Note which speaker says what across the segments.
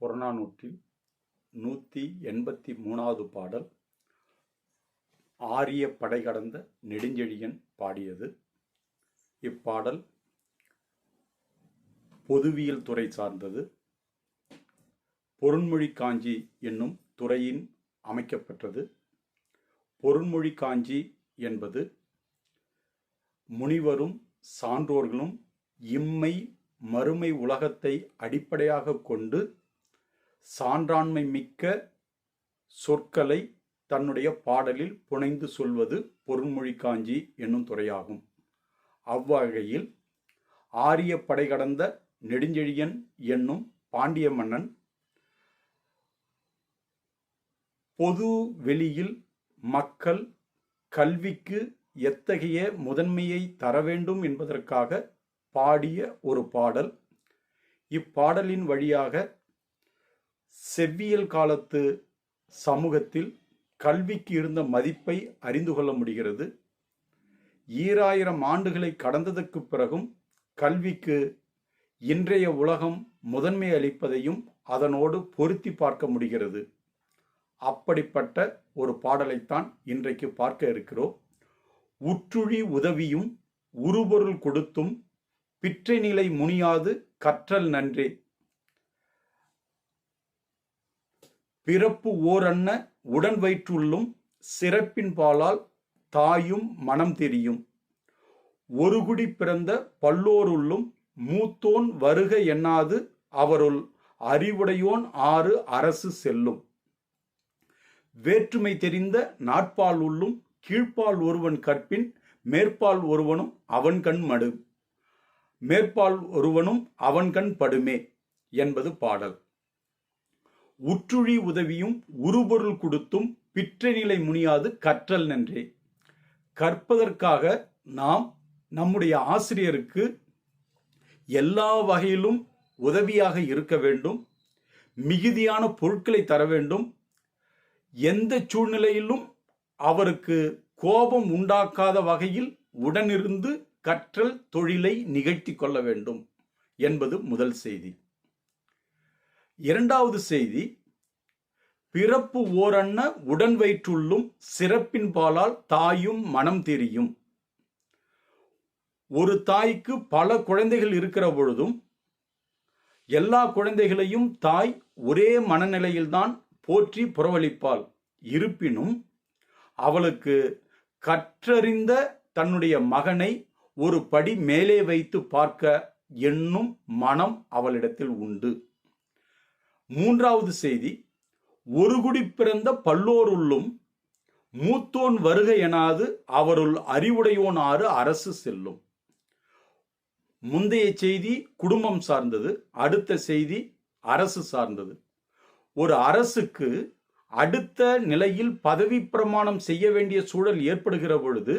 Speaker 1: புறநானூற்றில் நூற்றி எண்பத்தி மூணாவது பாடல் ஆரிய படை கடந்த நெடுஞ்செழியன் பாடியது. இப்பாடல் பொதுவியல் துறை சார்ந்தது. பொருண்மொழி காஞ்சி என்னும் துறையின் அமைக்கப்பெற்றது. பொருண்மொழி காஞ்சி என்பது முனிவரும் சான்றோர்களும் இம்மை மறுமை உலகத்தை அடிப்படையாக கொண்டு சான்றாண்மை மிக்க சொற்களை தன்னுடைய பாடலில் புனைந்து சொல்வது பொருண்மொழி காஞ்சி என்னும் துறையாகும். அவ்வகையில் ஆரிய படை கடந்த நெடுஞ்செழியன் என்னும் பாண்டிய மன்னன் பொது வெளியில் மக்கள் கல்விக்கு எத்தகைய முதன்மையை தர வேண்டும் என்பதற்காக பாடிய ஒரு பாடல். இப்பாடலின் வழியாக செவ்வியல் காலத்து சமூகத்தில் கல்விக்கு இருந்த மதிப்பை அறிந்து கொள்ள முடிகிறது. ஈராயிரம் ஆண்டுகளை கடந்ததற்கு பிறகும் கல்விக்கு இன்றைய உலகம் முதன்மை அளிப்பதையும் அதனோடு பொருத்தி பார்க்க முடிகிறது. அப்படிப்பட்ட ஒரு பாடலைத்தான் இன்றைக்கு பார்க்க இருக்கிறோம். உற்றுழி உதவியும் உருபொருள் கொடுத்தும் பிற்றை நிலை முனியாது கற்றல் நன்றே. பிறப்பு ஓரன்ன உடன் வயிற்றுள்ளும் சிறப்பின் பாலால் தாயும் மனம் தெரியும். ஒரு குடி பிறந்த பல்லோருள்ளும் மூத்தோன் வருக எண்ணாது அவருள் அறிவுடையோன் ஆறு அரசு செல்லும். வேற்றுமை தெரிந்த நாட்பால் உள்ளும் கீழ்ப்பால் ஒருவன் கற்பின் மேற்பால் ஒருவனும் அவன் கண் மடு. மேற்பால் ஒருவனும் அவன் கண் படுமே என்பது பாடல். உற்றுழி உதவியும் உருபொருள் கொடுத்தும் பிற்றநிலை முனியாது கற்றல் நன்றே. கற்பதற்காக நாம் நம்முடைய ஆசிரியருக்கு எல்லா வகையிலும் உதவியாக இருக்க வேண்டும். மிகுதியான பொருட்களை தர வேண்டும். எந்த சூழ்நிலையிலும் அவருக்கு கோபம் உண்டாக்காத வகையில் உடனிருந்து கற்றல் தொழிலை நிகழ்த்தி கொள்ள வேண்டும் என்பது முதல் செய்தி. இரண்டாவது செய்தி பிறப்பு ஓரண்ண உடன் வயிற்றுள்ளும் சிறப்பின் பாலால் தாயும் மனம் தெரியும். ஒரு தாய்க்கு பல குழந்தைகள் இருக்கிற பொழுதும் எல்லா குழந்தைகளையும் தாய் ஒரே மனநிலையில்தான் போற்றி புறவழிப்பாள். இருப்பினும் அவளுக்கு கற்றறிந்த தன்னுடைய மகனை ஒரு படி மேலே வைத்து பார்க்க எண்ணும் மனம் அவளிடத்தில் உண்டு. மூன்றாவது செய்தி ஒரு குடி பிறந்த பல்லோருள்ளும் மூத்தோன் வருக எனாது அவருள் அறிவுடையோன் ஆறு அரசு செல்லும். முந்தைய செய்தி குடும்பம் சார்ந்தது அடுத்த செய்தி அரசு சார்ந்தது. ஒரு அரசுக்கு அடுத்த நிலையில் பதவி பிரமாணம் செய்ய வேண்டிய சூழல் ஏற்படுகிற பொழுது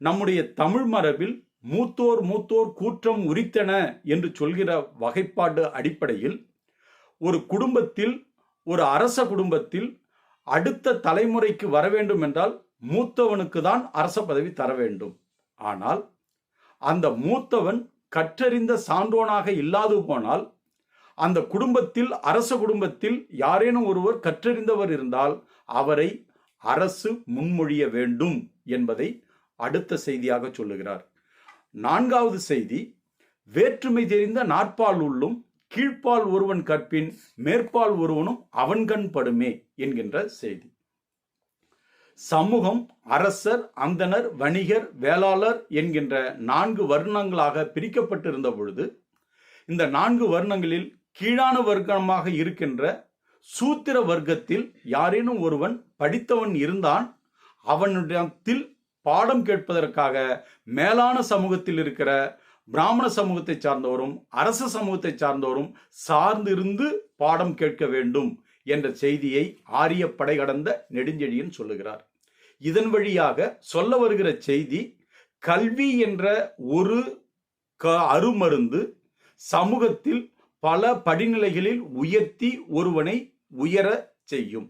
Speaker 1: நம்முடைய தமிழ் மரபில் மூத்தோர் மூத்தோர் கூற்றம் உரித்தன என்று சொல்கிற வகைப்பாடு அடிப்படையில் ஒரு குடும்பத்தில் ஒரு அரச குடும்பத்தில் அடுத்த தலைமுறைக்கு வர வேண்டும் என்றால் மூத்தவனுக்கு தான் அரச பதவி தர வேண்டும். ஆனால் அந்த மூத்தவன் கற்றறிந்த சான்றோனாக இல்லாது போனால் அந்த குடும்பத்தில் அரச குடும்பத்தில் யாரேனும் ஒருவர் கற்றறிந்தவர் இருந்தால் அவரை அரசு முன்மொழிய வேண்டும் என்பதை அடுத்த செய்தியாக சொல்லுகிறார். நான்காவது செய்தி வேற்றுமை தெரிந்த நாற்பால் உள்ளும் கீழ்ப்பால் ஒருவன் கற்பின் மேற்பால் ஒருவனும் அவன்கண் படுமே என்கின்ற செய்தி. சமூகம் அரசர் அந்தனர் வணிகர் வேளாளர் என்கின்ற நான்கு வர்ணங்களாக பிரிக்கப்பட்டிருந்த பொழுது இந்த நான்கு வர்ணங்களில் கீழான வர்க்கமாக இருக்கின்ற சூத்திர வர்க்கத்தில் யாரேனும் ஒருவன் படித்தவன் இருந்தான் அவனிடத்தில் பாடம் கேட்பதற்காக மேலான சமூகத்தில் இருக்கிற பிராமண சமூகத்தை சார்ந்தவரும் அரச சமூகத்தை சார்ந்தவரும் சார்ந்திருந்து பாடம் கேட்க வேண்டும் என்ற செய்தியை ஆரிய படை கடந்த நெடுஞ்செழியன் சொல்லுகிறார். இதன் வழியாக சொல்ல வருகிற செய்தி கல்வி என்ற ஒரு க அருமருந்து சமூகத்தில் பல படிநிலைகளில் உயர்த்தி ஒருவனை உயர செய்யும்.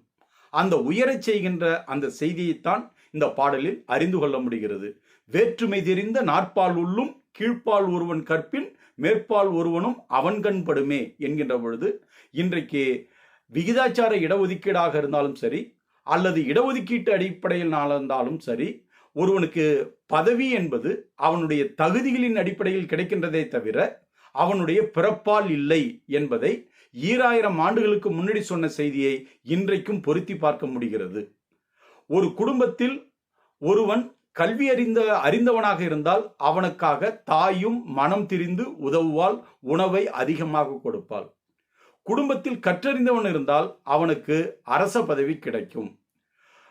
Speaker 1: அந்த உயரச் செய்கின்ற அந்த செய்தியைத்தான் இந்த பாடலில் அறிந்து கொள்ள முடிகிறது. வேற்றுமை தெரிந்த நாற்பால் உள்ளும் கீழ்ப்பால் ஒருவன் கற்பின் மேற்பால் ஒருவனும் அவன்கண்படுமே என்கின்ற பொழுது இன்றைக்கு விகிதாச்சார இடஒதுக்கீடாக இருந்தாலும் சரி அல்லது இடஒதுக்கீட்டு அடிப்படையில் இருந்தாலும் சரி ஒருவனுக்கு பதவி என்பது அவனுடைய தகுதிகளின் அடிப்படையில் கிடைக்கின்றதே தவிர அவனுடைய பிறப்பால் இல்லை என்பதை ஈராயிரம் ஆண்டுகளுக்கு முன்னாடி சொன்ன செய்தியை இன்றைக்கும் பொருத்தி பார்க்க முடிகிறது. ஒரு குடும்பத்தில் ஒருவன் கல்வி அறிந்த அறிந்தவனாக இருந்தால் அவனுக்காக தாயும் மனம் திரிந்து உதவுவாள் உணவை அதிகமாக கொடுப்பாள். குடும்பத்தில் கற்றறிந்தவன் இருந்தால் அவனுக்கு அரச பதவி கிடைக்கும்.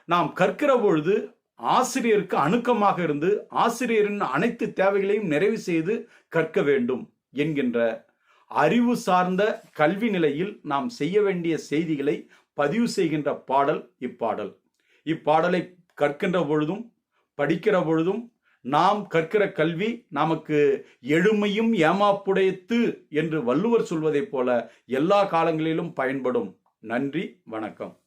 Speaker 1: நாம் கற்கிற பொழுது ஆசிரியருக்கு அணுக்கமாக இருந்து ஆசிரியரின் அனைத்து தேவைகளையும் நிறைவு செய்து கற்க வேண்டும் என்கின்ற அறிவு சார்ந்த கல்வி நிலையில் நாம் செய்ய வேண்டிய செய்திகளை பதிவு செய்கின்ற பாடல் இப்பாடல். இப்பாடலை கற்கின்ற பொழுதும் படிக்கிற பொழுதும் நாம் கற்கிற கல்வி நமக்கு எழுமையும் ஏமாப்புடையத்து என்று வள்ளுவர் சொல்வதைப் போல எல்லா காலங்களிலும் பயன்படும். நன்றி வணக்கம்.